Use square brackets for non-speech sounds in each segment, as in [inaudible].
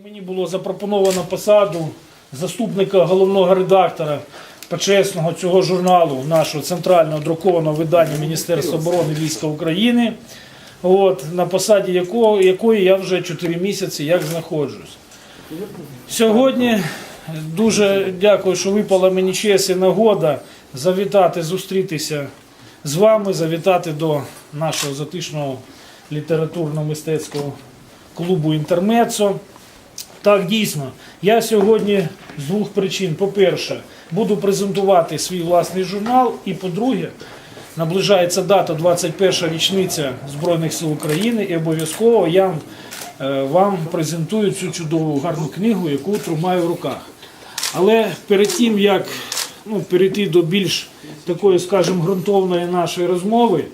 Мені було запропоновано посаду заступника головного редактора почесного цього журналу, нашого центрального друкованого видання Міністерства оборони війська України, от, на посаді якого, якої я вже 4 місяці як знаходжусь. Сьогодні дуже дякую, що випала мені честь і нагода завітати, зустрітися з вами, завітати до нашого затишного літературно-мистецького клубу Інтермецо. Так, дійсно. Я сьогодні з двох причин. По-перше, буду презентувати свій власний журнал. І по-друге, наближається дата 21 річниця Збройних сил України, і обов'язково я е, вам презентую цю чудову гарну книгу, яку тримаю в руках. Але перед тим, як ну, перейти до більш такої, скажімо, ґрунтовної нашої розмови,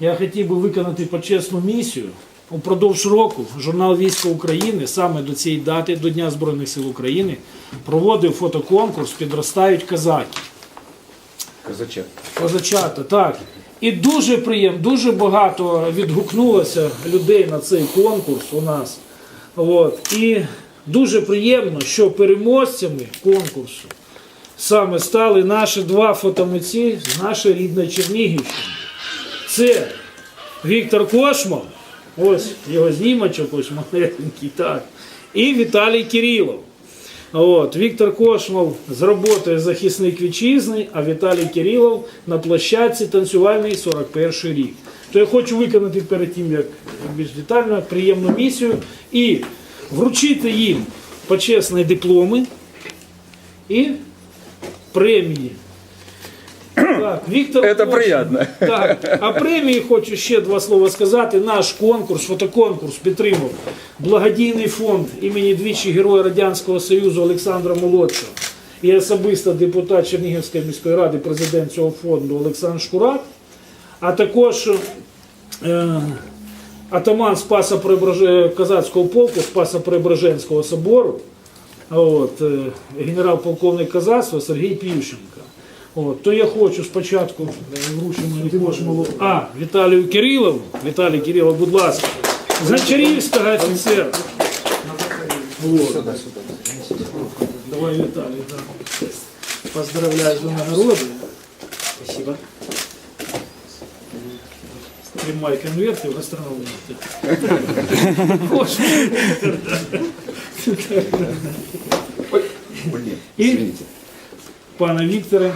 я хотів би виконати почесну місію. Упродовж року журнал Військо України саме до цієї дати, до Дня Збройних сил України, проводив фотоконкурс Підростають козаки. Козачок. Козачата, так. І дуже приємно, дуже багато відгукнулося людей на цей конкурс у нас. От. І дуже приємно, що переможцями конкурсу саме стали наші два фотомитці з нашої рідної Чернігівщини. Це Віктор Кошмов, ось його знімочок, ось маленький, так. І Віталій Кирилов. От, Віктор Кошмов з роботою захисник вітчизни, а Віталій Кирилов на площадці танцювальний 41 рік. То я хочу виконати перед тим, як більш детально, приємну місію і вручити їм почесні дипломи і премії. Так, Віктор Кошмов. приятно. Так, а премії хочу ще два слова сказати. Наш конкурс, фотоконкурс підтримав благодійний фонд імені двічі Героя Радянського Союзу Олександра Молодшого і особисто депутат Чернігівської міської ради, президент цього фонду Олександр Шкурак, а також е, атаман Спаса Преображе- Козацького полку Спаса Преображенського собору, от, е, генерал-полковник козацтва Сергій Півченко. От, то я хочу спочатку е, вручимо Кошмову, а Віталію Кирилову. Віталій Кирилов, будь ласка, з Гончарівського офіцера. Вот. Давай, Віталій, да. Поздравляю з нагородою. Спасибо. Тримай конверти в гастрономі. Блин, І извините. пане Вікторе,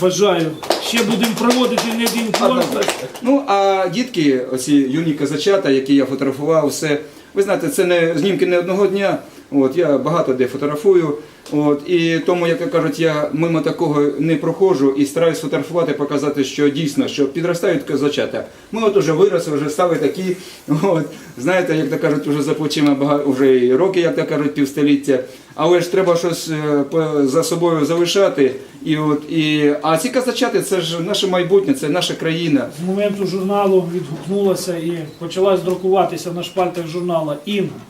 Бажаю. Ще будемо проводити не один конкурс. Ну, а дітки, оці юні казачата, які я фотографував, все. Ви знаєте, це не знімки не одного дня. От, я багато де фотографую. От, і тому, як кажуть, я мимо такого не проходжу і стараюсь фотографувати, показати, що дійсно, що підростають казачата. Ми от уже виросли, вже стали такі. От, знаєте, як то кажуть, вже за плечима багато, вже і роки, як то кажуть, півстоліття. Але ж треба щось е, за собою залишати. І от, і, а ці казачати це ж наше майбутнє, це наша країна. З моменту журналу відгукнулася і почала друкуватися на шпальтах журналу Інга.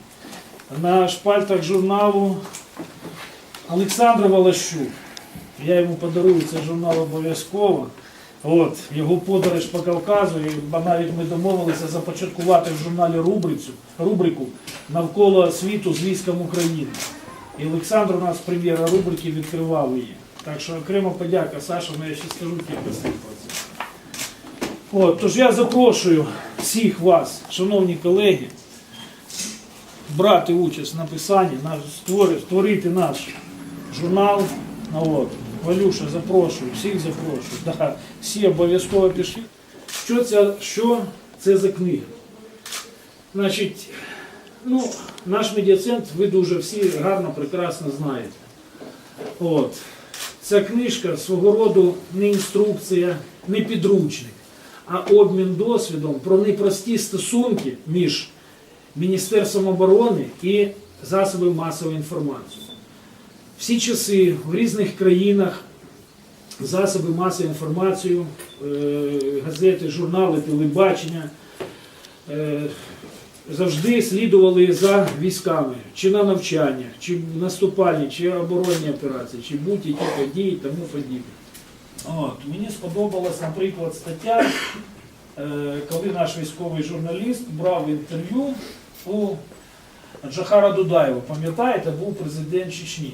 На шпальтах журналу Олександр Волощук. Я йому подарую цей журнал обов'язково. От, його подорож по Кавказу, і навіть ми домовилися започаткувати в журналі рубрицю, рубрику навколо світу з військом України. І Олександр у нас прем'єра рубрики відкривав її. Так що окрема подяка Саша, ну я ще скажу кілька слів про це. От, тож я запрошую всіх вас, шановні колеги, брати участь в написанні, створити наш журнал. Ну, От. Валюша, запрошую, всіх запрошую. [laughs] Да, всі обов'язково пишіть. Що це, що це за книга? Значить, ну, наш медіацентр ви дуже всі гарно, прекрасно знаєте. От. Ця книжка свого роду не інструкція, не підручник, а обмін досвідом про непрості стосунки між Міністерством оборони і засобами масової інформації. Всі часи в різних країнах засоби масової інформації, е, газети, журнали, телебачення е, завжди слідували за військами, чи на навчання, чи наступальні, чи оборонні операції, чи будь-які події і тому подібне. От, мені сподобалась, наприклад, стаття, е, коли наш військовий журналіст брав інтерв'ю у Джахара Дудаєва, пам'ятаєте, був президент Чечні.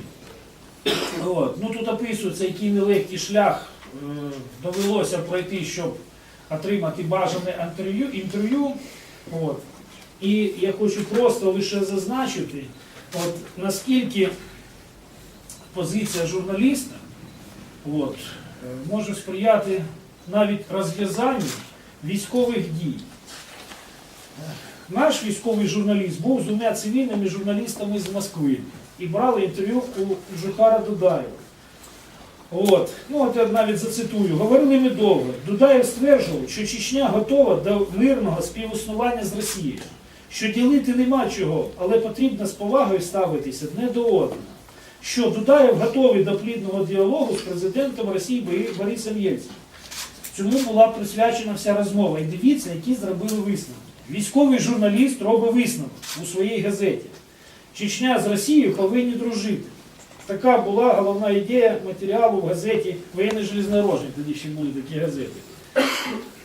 От. Ну, тут описується, який нелегкий шлях е, довелося пройти, щоб отримати бажане інтерв'ю. інтерв'ю. От. І я хочу просто лише зазначити, от, наскільки позиція журналіста от, е, може сприяти навіть розв'язанню військових дій. Е, Наш військовий журналіст був з двома цивільними журналістами з Москви і брали інтерв'ю у Жухара Дудаєва. От, ну от я навіть зацитую. Говорили ми довго. Дудаєв стверджував, що Чечня готова до мирного співіснування з Росією, що ділити нема чого, але потрібно з повагою ставитися не до одного. Що Дудаєв готовий до плідного діалогу з президентом Росії Борисом Єльцем. Цьому була присвячена вся розмова. І дивіться, які зробили висновки. Військовий журналіст робить висновок у своїй газеті. Чечня з Росією повинні дружити. Така була головна ідея матеріалу в газеті Воєнний железнодорожник, тоді ще були такі газети.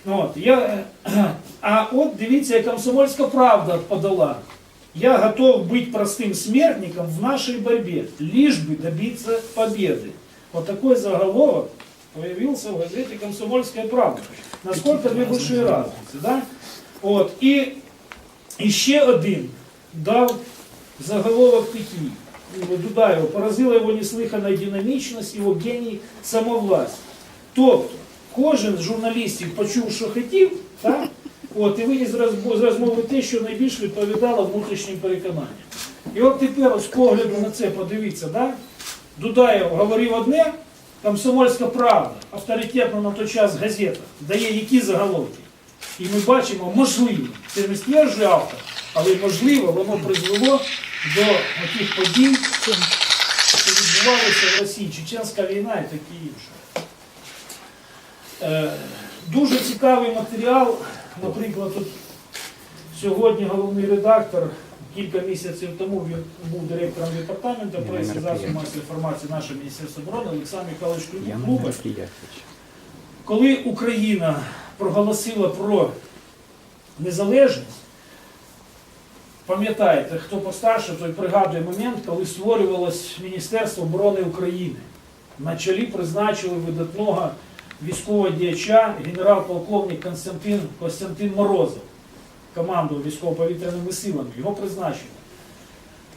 Ну, От, я, е, а от дивіться, як комсомольська правда подала. Я готов быть простым смертником в нашей борьбе, лишь бы добиться победы. Вот такой заголовок появился в газете «Комсомольская правда». Насколько две большие разницы, да? От, і, і ще один дав заголовок такий. Дудаєва, поразила його неслихана динамічність, його геній самовласть. Тобто, кожен з журналістів почув, що хотів, так? От, і виніс з розмови те, що найбільш відповідало внутрішнім переконанням. І от тепер з погляду на це подивіться, да? Дудаєв говорив одне, комсомольська правда, авторитетна на той час газета, дає які заголовки. І ми бачимо, можливо, це не стверджує автор, але можливо, воно призвело до таких подій, що відбувалися в Росії, Чеченська війна і таке інше. Е, Дуже цікавий матеріал, наприклад, тут сьогодні головний редактор, кілька місяців тому він був директором департаменту преси засобів масової інформації нашого Міністерства оборони Олександр Михайлович Клубер. Коли Україна проголосила про незалежність, пам'ятаєте, хто постарше, той пригадує момент, коли створювалось Міністерство оборони України. На чолі призначили видатного військового діяча генерал-полковник Константин, Костянтин Морозов, командував військово-повітряними силами. Його призначили.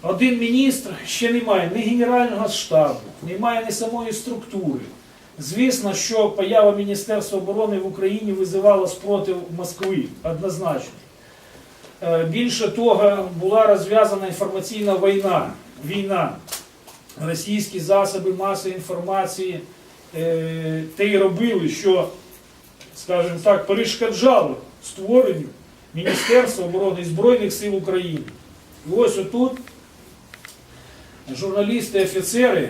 Один міністр ще немає ні генерального штабу, немає ні самої структури. Звісно, що поява Міністерства оборони в Україні визивала спротив Москви однозначно. Е, Більше того, була розв'язана інформаційна війна. війна. Російські засоби масової інформації е, те й робили, що, скажімо так, перешкоджали створенню Міністерства оборони і Збройних сил України. І ось отут журналісти, офіцери,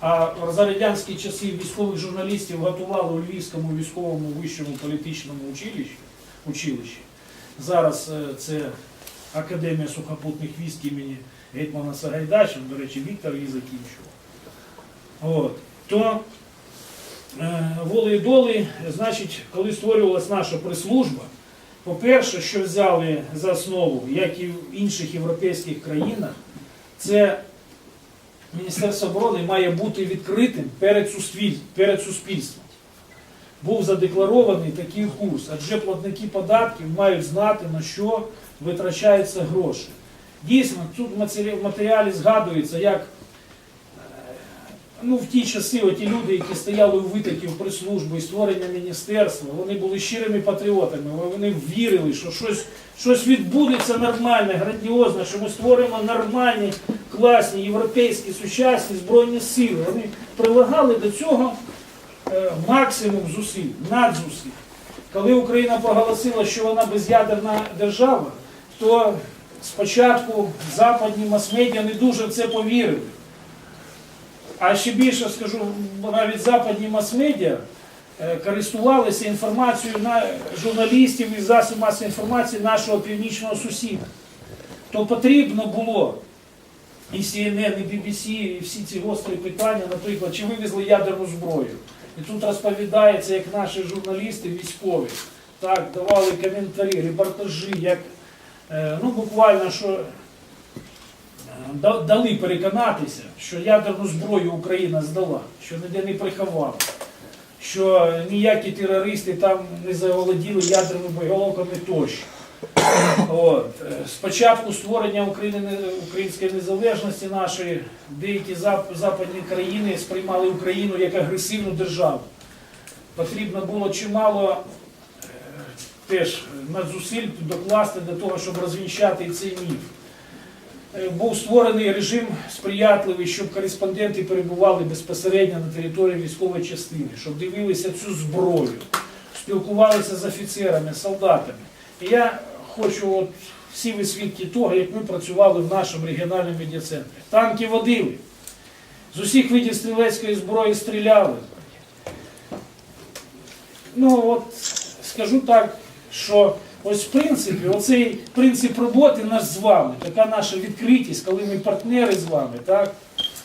а за радянські часи військових журналістів готували у Львівському військовому вищому політичному училищі. училищі. Зараз е, це Академія сухопутних військ імені Гетьмана Сагайдача, до речі, Віктор її закінчував. От. То е, волею доли, значить, коли створювалася наша прес-служба, по-перше, що взяли за основу, як і в інших європейських країнах, це Міністерство оборони має бути відкритим перед суспільством. Був задекларований такий курс, адже платники податків мають знати, на що витрачаються гроші. Дійсно, тут в матеріалі згадується, як е, ну, в ті часи оті люди, які стояли у витоків прес-служби і створення міністерства, вони були щирими патріотами, вони вірили, що щось, щось відбудеться нормальне, грандіозне, що ми створимо нормальні, класні, європейські, сучасні збройні сили. Вони прилагали до цього максимум зусиль, надзусиль. Коли Україна проголосила, що вона без'ядерна держава, то спочатку западні мас-медіа не дуже в це повірили. А ще більше скажу, навіть западні мас-медіа е, користувалися інформацією на журналістів і засобів масової інформації нашого північного сусіда. То потрібно було і CNN, і BBC, і всі ці гострі питання, наприклад, чи вивезли ядерну зброю. І тут розповідається, як наші журналісти військові так, давали коментарі, репортажі, як е, ну, буквально, що дали переконатися, що ядерну зброю Україна здала, що ніде не приховала, що ніякі терористи там не заволоділи ядерними боєголовками тощо. От. е, Спочатку створення України, української незалежності нашої, деякі западні країни сприймали Україну як агресивну державу. Потрібно було чимало е, теж надзусиль докласти для того, щоб розвінчати цей міф. Е, Був створений режим сприятливий, щоб кореспонденти перебували безпосередньо на території військової частини, щоб дивилися цю зброю, спілкувалися з офіцерами, солдатами. Я хочу, от всі ви свідки того, як ми працювали в нашому регіональному медіацентрі. Танки водили, з усіх видів стрілецької зброї стріляли. Ну от скажу так, що ось в принципі, оцей принцип роботи наш з вами, така наша відкритість, коли ми партнери з вами, так?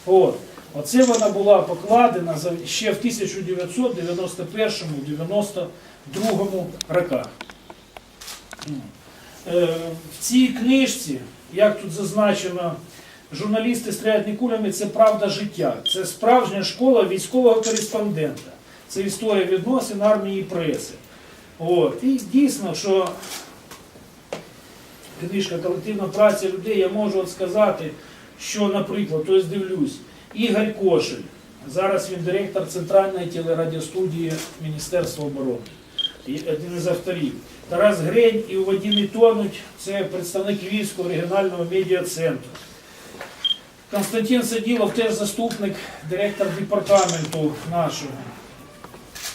От. Оце вона була покладена ще в 1991-92 роках. Е, В цій книжці, як тут зазначено, журналісти стріляють не кулями, це правда життя. Це справжня школа військового кореспондента. Це історія відносин армії і преси. От. І дійсно, що книжка колективна праця людей, я можу от сказати, що, наприклад, ось дивлюсь, Ігор Кошель, зараз він директор Центральної телерадіостудії Міністерства оборони, один із авторів. Тарас Грень і у воді не тонуть, це представник Львівського регіонального медіа-центру. Константин Саділов теж заступник директор департаменту нашого.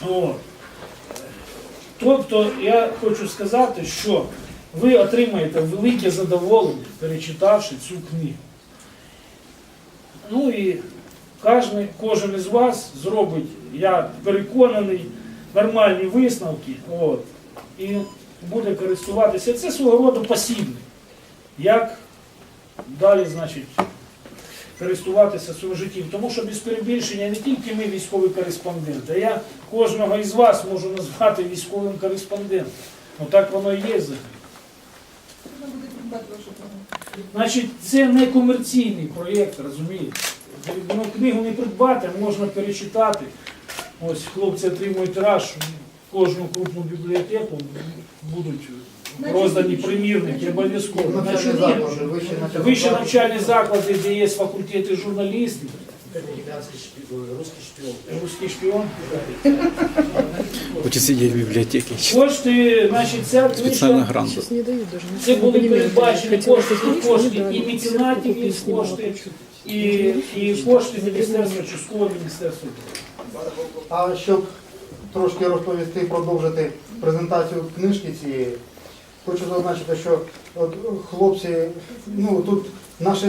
От. Тобто я хочу сказати, що ви отримаєте велике задоволення, перечитавши цю книгу. Ну і кожен із вас зробить, я переконаний, нормальні висновки от, і буде користуватися. Це свого роду посібник. Як далі, значить, користуватися своїм життям. Тому що без перебільшення не тільки ми військові кореспонденти, а я кожного із вас можу назвати військовим кореспондентом. Ну так воно і є взагалі. Значить, це не комерційний проєкт, розумієте? Ну, книгу не придбати, можна перечитати. Ось хлопці отримують тираж, в кожну крупну бібліотеку будуть роздані примірники обов'язково. Вищі навчальні заклади. де є факультети журналістів, Американский шпион, русский шпион. русський шпіон. Хочет в библиотеке. Кошти, значить, ця книжка, це були передбачені кошти, кошти і меценатів є кошти, і, і кошти Міністерства, частково Міністерства. А щоб трошки розповісти, продовжити презентацію книжки цієї, хочу зазначити, що от хлопці, ну тут наші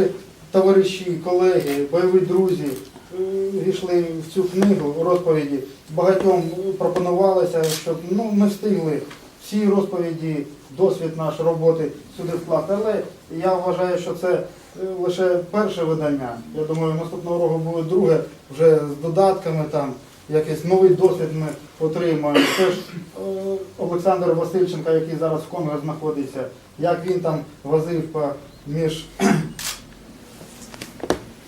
товариші, колеги, бойові друзі е, війшли в цю книгу розповіді. Багатьом пропонувалося, щоб ну, ми встигли всі розповіді, досвід наш роботи сюди вкласти. Але я вважаю, що це е, лише перше видання. Я думаю, наступного року буде друге, вже з додатками там. Якийсь новий досвід ми отримаємо. Теж е, Олександр Васильченко, який зараз в Конго знаходиться, як він там возив по між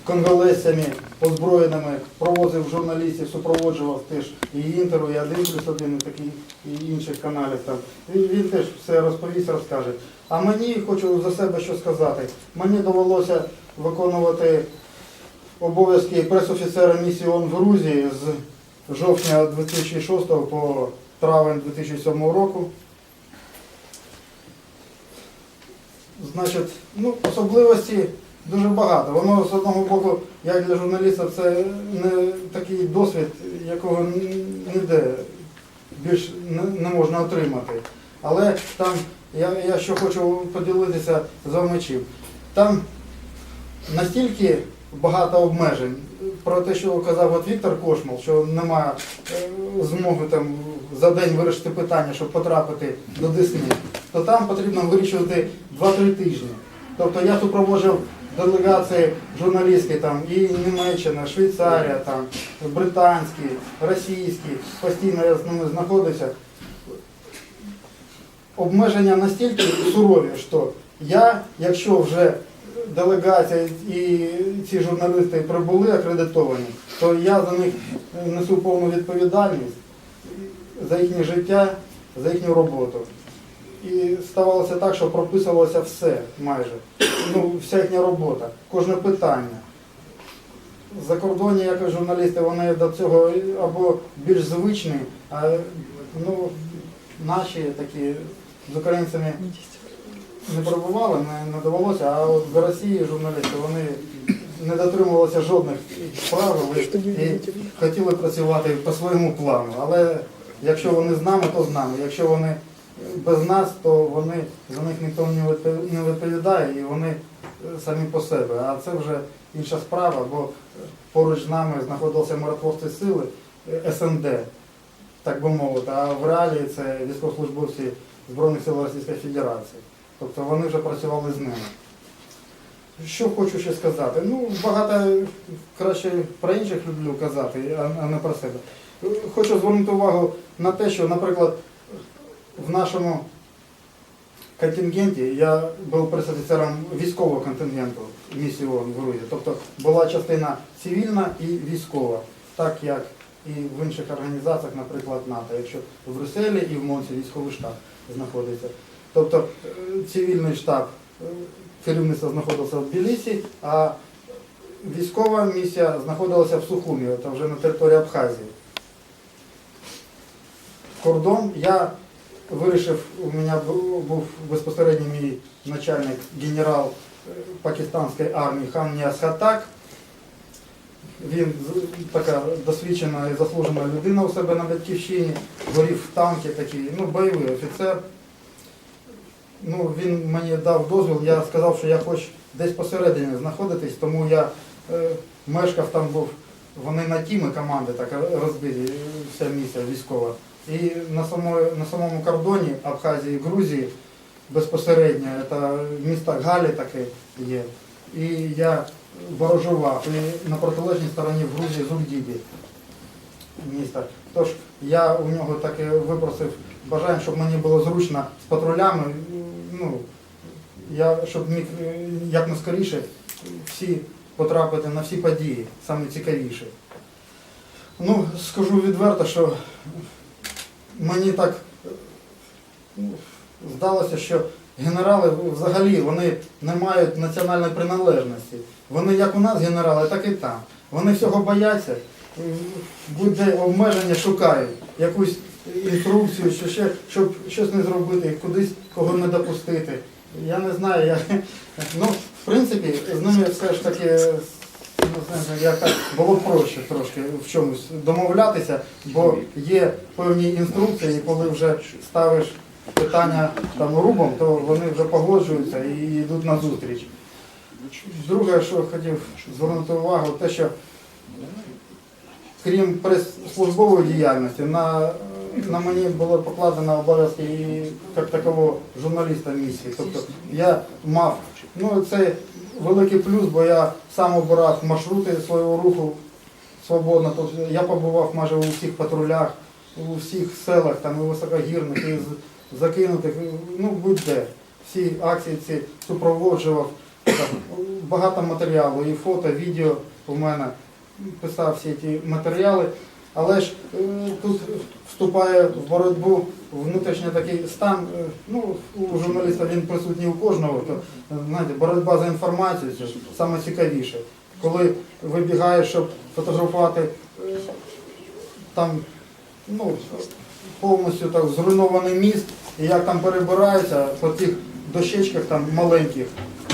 конголезцями озброєними, провозив журналістів, супроводжував теж і інтеру, і один плюс один, і таких і інших каналів. Там. Він, він теж все розповість, розкаже. А мені хочу за себе що сказати. Мені довелося виконувати обов'язки пресофіцера місії ООН в Грузії з жовтня 2006 по травень 2007 року. Значить, ну, особливості дуже багато. Воно з одного боку, як для журналіста, це не такий досвід, якого ніде більш не, можна отримати. Але там я, я що хочу поділитися з вами чим. Там настільки багато обмежень про те, що казав от Віктор Кошмал, що немає е, змоги там за день вирішити питання, щоб потрапити до Десни, то там потрібно вирішувати 2-3 тижні. Тобто я супроводжував делегації журналістські там і Німеччина, Швейцарія, там, британські, російські, постійно я з ними знаходився. Обмеження настільки сурові, що я, якщо вже делегація і ці журналісти прибули акредитовані, то я за них несу повну відповідальність за їхнє життя, за їхню роботу. І ставалося так, що прописувалося все майже. Ну, вся їхня робота, кожне питання. Закордонні якось журналісти, вони до цього або більш звичні, а ну, наші такі з українцями не перебували, не, не довелося, а от в Росії журналісти вони не дотримувалися жодних правил і, і хотіли працювати по своєму плану. Але якщо вони з нами, то з нами. Якщо вони без нас, то вони за них ніхто не відповідає і вони е, самі по себе. А це вже інша справа, бо поруч з нами знаходилися миротворці сили е, СНД, так би мовити, а в реалії це військовослужбовці Збройних сил Російської Федерації. Тобто вони вже працювали з ними. Що хочу ще сказати? Ну, багато краще про інших люблю казати, а а не про себе. Хочу звернути увагу на те, що, наприклад, в нашому контингенті я був пресофіцером військового контингенту місії ООН в Грузії. Тобто була частина цивільна і військова, так як і в інших організаціях, наприклад, НАТО, якщо в Брюсселі і в Монці військовий штаб знаходиться. Тобто е, цивільний штаб е, керівництво знаходилося в Тбілісі, а військова місія знаходилася в Сухумі, це вже на території Абхазії. Кордон я вирішив, у мене був безпосередньо мій начальник генерал е, пакистанської армії Хан Ніас Хатак. Він така досвідчена і заслужена людина у себе на батьківщині, горів в танки такий, ну, бойовий офіцер. Ну, він мені дав дозвіл, я сказав, що я хочу десь посередині знаходитись, тому я е, мешкав там був, вони на тіми команди так розбиті, е, вся місія військова. І на, самої, на самому кордоні Абхазії Грузії безпосередньо, це місто Галі таке є. І я ворожував і на протилежній стороні в Грузії Зульдіді міста. Тож я у нього таки випросив бажання, щоб мені було зручно з патрулями, ну, я, щоб міг е, як скоріше всі потрапити на всі події, саме цікавіші. Ну, скажу відверто, що мені так е, здалося, що генерали взагалі вони не мають національної приналежності. Вони як у нас генерали, так і там. Вони всього бояться, е, будь-де обмеження шукають, якусь інструкцію, що ще, щоб щось не зробити, кудись кого не допустити. Я не знаю, я, ну, в принципі, з ними все ж таки як так, було проще трошки в чомусь домовлятися, бо є певні інструкції, і коли вже ставиш питання там рубом, то вони вже погоджуються і йдуть на зустріч. Друге, що хотів звернути увагу, те, що крім прес-службової діяльності, на, на мені було покладено обов'язки як такового журналіста місії. Тобто я мав, ну це великий плюс, бо я сам обирав маршрути свого руху свободно. Тобто я побував майже у всіх патрулях, у всіх селах, там і високогірних, і закинутих, ну будь-де. Всі акції ці супроводжував. Так, Багато матеріалу, і фото, відео у мене писав всі ті матеріали. Але ж е, тут вступає в боротьбу внутрішній такий стан. е, Ну, у журналіста він присутній у кожного. То, е, знаєте, боротьба за інформацію це саме цікавіше. Коли вибігаєш, щоб фотографувати там ну, повністю так зруйнований міст, і як там перебираються по тих дощечках там маленьких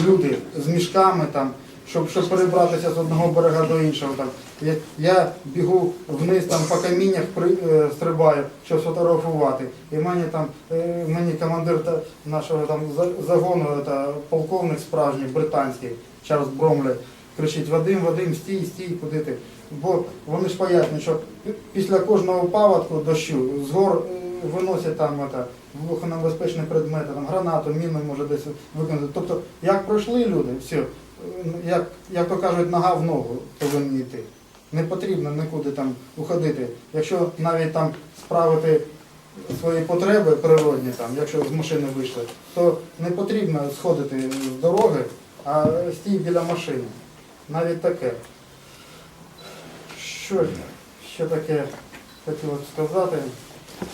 люди з мішками там, щоб, щоб перебратися з одного берега до іншого. Там. Я, я бігу вниз там по каміннях при, е, стрибаю, щоб сфотографувати. І мені там е, мені командир та, нашого там загону, та, полковник справжній, британський, Чарльз Бромлі, кричить Вадим, Вадим, стій, стій, куди ти. Бо вони ж пояснюють, що після кожного паводку дощу з гор е, виносять там вибухонебезпечні предмети, там гранату, міну може десь виконати. Тобто, як пройшли люди, все, як, як то кажуть, нога в ногу повинні йти. Не потрібно нікуди там уходити. Якщо навіть там справити свої потреби природні, там, якщо з машини вийшли, то не потрібно сходити з дороги, а стій біля машини. Навіть таке. Що ще таке хотілося б сказати,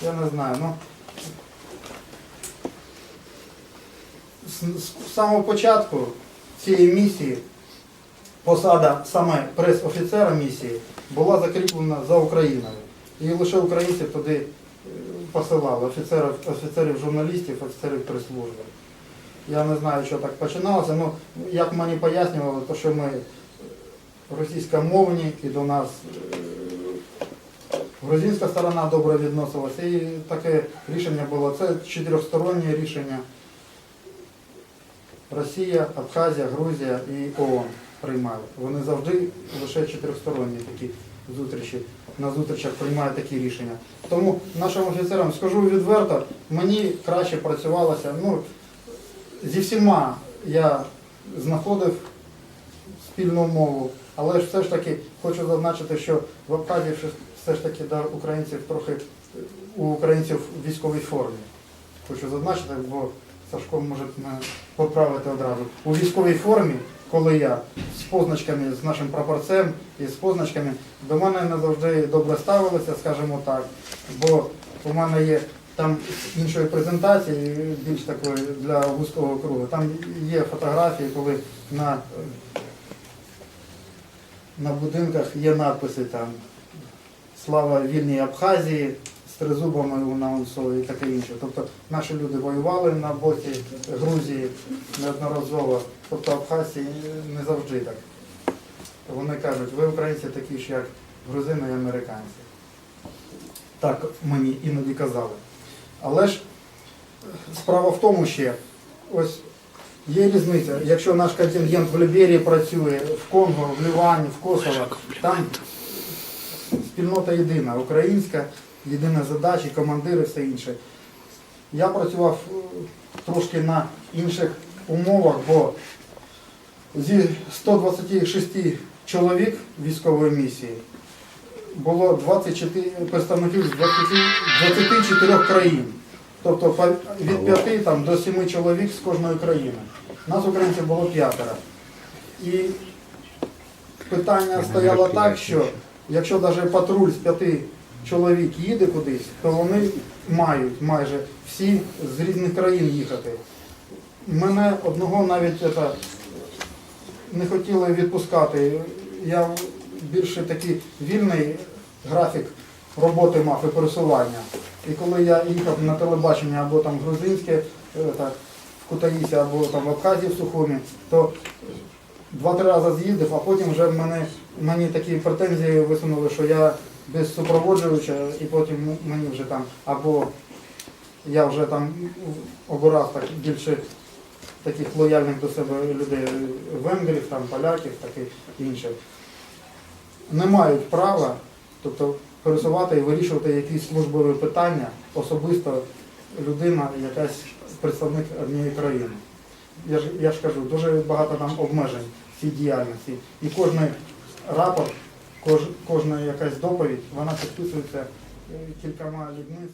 я не знаю. Ну, з самого початку цієї місії посада саме прес-офіцера місії була закріплена за Україною. І лише українців туди е, посилали, офіцерів, офіцерів журналістів, офіцерів прес-служби. Я не знаю, що так починалося. Ну, як мені пояснювали, то що ми російськомовні і до нас е, грузинська сторона добре відносилася. І таке рішення було. Це чотирьохстороннє рішення. Росія, Абхазія, Грузія і ООН приймали. Вони завжди лише чотирьохсторонні такі зустрічі. На зустрічах приймають такі рішення. Тому нашим офіцерам скажу відверто, мені краще працювалося. Ну, зі всіма я знаходив спільну мову, але ж все ж таки хочу зазначити, що в Абхазії все- ж таки до українців трохи у українців в військовій формі. Хочу зазначити, бо Сашко може поправити одразу. У військовій формі, коли я з позначками, з нашим прапорцем і з позначками, до мене не завжди добре ставилися, скажімо так. Бо у мене є там іншої презентації, більш такої для вузького кругу. Там є фотографії, коли на, на будинках є надписи там Слава вільній Абхазії з тризубами у Наунсо і таке інше. Тобто наші люди воювали на боці Грузії неодноразово, тобто Абхазії не завжди так. Вони кажуть, ви українці такі ж, як грузини і американці. Так мені іноді казали. Але ж справа в тому ще, ось є різниця. Якщо наш контингент в Ліберії працює, в Конго, в Лівані, в Косово, там спільнота єдина, українська, єдина задача, командири, все інше. Я працював е, трошки на інших умовах, бо зі 126 чоловік військової місії було 24 представників з 20 24 країн. Тобто від 5 там, до 7 чоловік з кожної країни. Нас українців було п'ятеро. І питання стояло так, що якщо навіть патруль з п'яти чоловік їде кудись, то вони мають майже всі з різних країн їхати. Мене одного навіть це, не хотіли відпускати. Я більше такий вільний графік роботи мав і пересування. І коли я їхав на телебачення або там грузинське, е, так, в Кутаїсі, або там в Абхазії в Сухумі, то два-три рази з'їздив, а потім вже мене, мені такі претензії висунули, що я без супроводжуюча, і потім мені вже там, або я вже там обирав так більше таких лояльних до себе людей, венгрів, там, поляків, таких інших. Не мають права, тобто пересувати і вирішувати якісь службові питання особисто людина, якась представник однієї країни. Я ж, я ж кажу, дуже багато там обмежень в цій діяльності. І кожний рапорт, кож, кожна якась доповідь, вона підписується е, кількома людьми.